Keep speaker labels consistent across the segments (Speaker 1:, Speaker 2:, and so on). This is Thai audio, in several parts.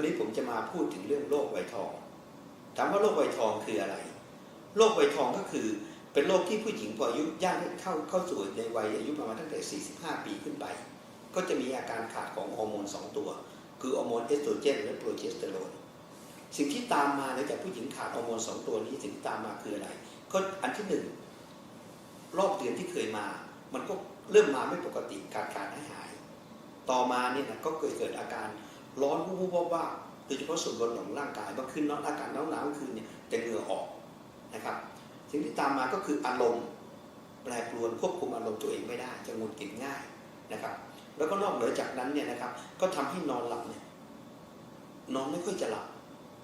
Speaker 1: วันนี้ผมจะมาพูดถึงเรื่องโรคไวทอง ถามว่าโรคไวทองคืออะไร โรคไวทองก็คือเป็นโรคที่ผู้หญิงพออายุย่างเข้าเข้าสู่ในวัยอายุประมาณตั้งแต่ 45 ปีขึ้นไป ก็จะมีอาการขาดของฮอร์โมน 2 ตัว คือฮอร์โมนเอสโตรเจนและโปรเจสเตอโรน สิ่งที่ตามมาหลังจากผู้หญิงขาดฮอร์โมน 2 ตัวนี้สิ่งที่ตามมาคืออะไร ก็อันที่หนึ่งรอบเดือนที่เคยมา มันก็เริ่มมาไม่ปกติการขาดหายหาย ต่อมาเนี่ยนะก็เกิดเกิดอาการ ร้อนวูบว่าบว่าโดยเฉพาะส่วนบนของร่างกายบางคืนนอนอากาศหนาวหนาวคืนเนี่ยจะเหงื่อออกนะครับสิ่งที่ตามมาก็คืออารมณ์แปรปรวนควบคุมอารมณ์ตัวเองไม่ได้จะงุดหงิดง่ายนะครับ แล้วก็นอกเหนือจากนั้นเนี่ยนะครับ ก็ทำให้นอนหลับเนี่ยนอนไม่ค่อยจะหลับ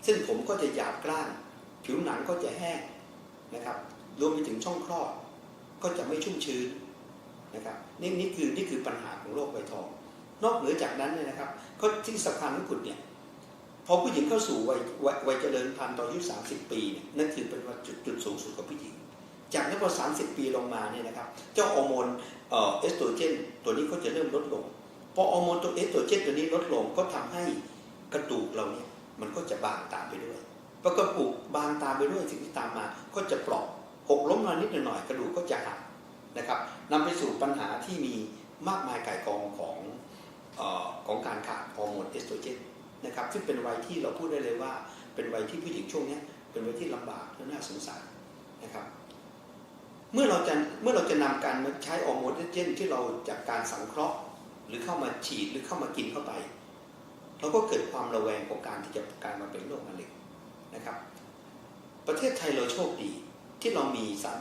Speaker 1: ซึ่งผมก็จะหยาบกร้าน ผิวหนังก็จะแห้งนะครับรวมไปถึงช่องคลอดก็จะไม่ชุ่มชื้นนะครับนี่นี่คือนี่คือปัญหาของโรค นอกเหนือจากนั้นเนี่ยนะครับก็ที่สำคัญที่สุดเนี่ยพอผู้หญิงเข้าสู่วัยวัยเจริญพันธุ์ตอนอายุ 30 ปีเนี่ยนั่นคือเป็นว่าจุดจุดสูงสุดของผู้หญิง จากนั้นพอ 30 ปีลงมาเนี่ยนะครับเจ้าฮอร์โมนเอ่อเอสโตรเจน ตัวนี้ก็จะเริ่มลดลง พอฮอร์โมนตัวเอสโตรเจนตัวนี้ลดลงก็ทำให้กระดูกเราเนี่ยมันก็จะบางตามไปด้วยพอกระดูกบางตามไปด้วยสิ่งที่ตามมา ก็จะเปราะหกล้มมานิดหน่อยกระดูกก็จะหักนะครับนำไปสู่ปัญหาที่มีมากมายก่ายกองของ ของการขาดฮอร์โมนเอสโตรเจนนะครับซึ่งเป็นวัยที่เราพูดได้เลยว่า เป็นวัยที่ผู้หญิงช่วงนี้เป็นวัยที่ลำบากและน่าสงสารนะครับเมื่อเราจะเมื่อเราจะนำการใช้ฮอร์โมนเอสโตรเจนที่เราจากการสังเคราะห์ หรือเข้ามาฉีดหรือเข้ามากินเข้าไปเราก็เกิดความระแวงของการที่จะกายมาเป็นโรคมะเร็งนะครับ ประเทศไทยเราโชคดีที่เรามีสาร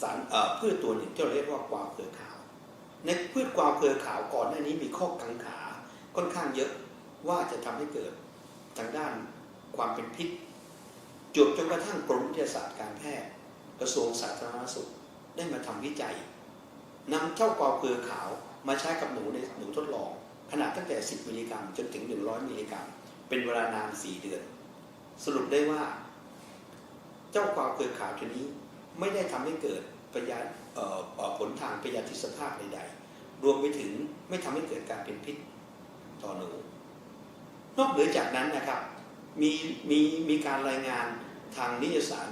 Speaker 1: สารเอ่อพืชตัวหนึ่งที่เราเรียกว่ากวาวเครือขาว ในพืชกวาวเครือขาวก่อนหน้านี้มีข้อกังขาค่อนข้างเยอะว่าจะทำให้เกิดทางด้านความเป็นพิษจบจนกระทั่งกรมวิทยาศาสตร์การแพทย์ กระทรวงสาธารณสุขได้มาทำวิจัยนำเจ้ากวาวเครือขาวมาใช้กับหนูในหนูทดลอง ขนาดตั้งแต่ 10 มิลลิกรัมจนถึง 100 มิลลิกรัม เป็นเวลานาน 4 เดือน สรุปได้ว่า เจ้ากวาวเครือขาวตัวนี้ไม่ได้ทำให้เกิด พยาผลทางพยาธิสภาพใดๆ รวมไปถึงไม่ทำให้เกิดการเป็นพิษต่อหนู นอกเหนือจากนั้นนะครับมีมีมีการรายงานทางนิยสาร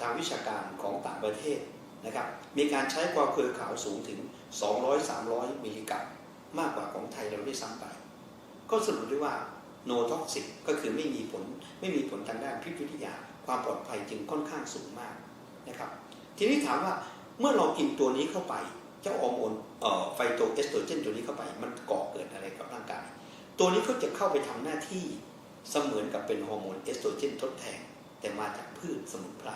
Speaker 1: ทางวิชาการของต่างประเทศนะครับ มีการใช้กวาวเครือขาวสูงถึง 200-300 มิลลิกรัมมากกว่าของไทยเราได้ซ้ำไป ก็สรุปได้ว่า no toxic ก็คือไม่มีผลไม่มีผลทางด้านพิษวิทยา ความปลอดภัยจึงค่อนข้างสูงมากนะครับ ทีนี้ถามว่าเมื่อเรากินตัวนี้เข้าไป เจ้าฮอร์โมนเอ่อไฟโตเอสโตรเจนตัวนี้เข้าไป มันก่อเกิดอะไรกับร่างกาย ตัวนี้เขาจะเข้าไปทำหน้าที่เสมือนกับเป็นฮอร์โมนเอสโตรเจนทดแทนแต่มาจากพืชสมุนไพร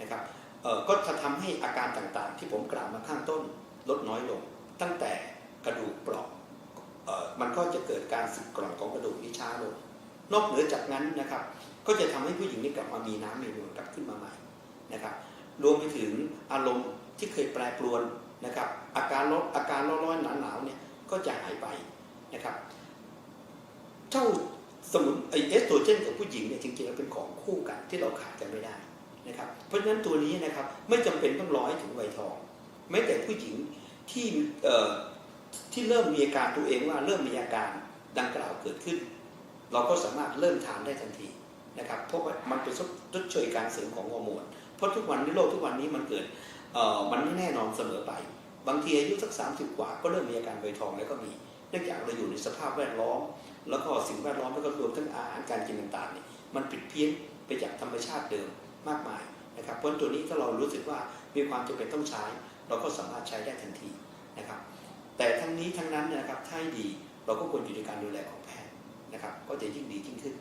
Speaker 1: นะครับเอ่อก็จะทำให้อาการต่างๆ ที่ผมกล่าวมาข้างต้นลดน้อยลง ตั้งแต่กระดูกเปราะเอ่อมันก็จะเกิดการสึกกร่อนของกระดูกที่ช้าลง นอกเหนือจากนั้นนะครับ ก็จะทำให้ผู้หญิงนี่กลับมามีน้ำมีนวลกลับขึ้นมาใหม่นะครับ รวมไปถึงอารมณ์ที่เคยแปรปรวนนะครับอาการลดอนอาการร้อนๆหนาวๆเนี่ยก็จะหายไปนะครับเจ้าสมุนไอเอสโตรเจนกับผู้หญิงเนี่ยจริงๆแล้วเป็นของคู่กันที่เราขาดกันไม่ได้นะครับเพราะฉะนั้นตัวนี้นะครับไม่จำเป็นต้องร้อให้ถึงวัยทองแม้แต่ผู้หญิงที่เอ่อที่เริ่มมีอาการตัวเองว่าเริ่มมีอาการดังกล่าวเกิดขึ้น เราก็สามารถเริ่มทานได้ทันทีนะครับเพราะว่ามันเป็นชดเชยการเสริมของฮอร์โมน เพราะทุกวันนี้โลกทุกวันนี้มันเกิดมันไม่แน่นอนเสมอไป บางทีอายุสักสามสิบกว่า ก็เริ่มมีอาการไวทองแล้วก็มี เนื่องจากเราอยู่ในสภาพแวดล้อม แล้วก็สิ่งแวดล้อมแล้วก็รวมทั้งอาหารการกินต่างๆเนี่ยมันผิดเพี้ยนไปจากธรรมชาติเดิมมากมายนะครับเพราะตัวนี้ถ้าเรารู้สึกว่ามีความจำเป็นต้องใช้ เราก็สามารถใช้ได้ทันทีนะครับ แต่ทั้งนี้ทั้งนั้นนะครับถ้าให้ดีเราก็ควรอยู่ในการดูแลของแพทย์นะครับ ก็จะยิ่งดียิ่งขึ้น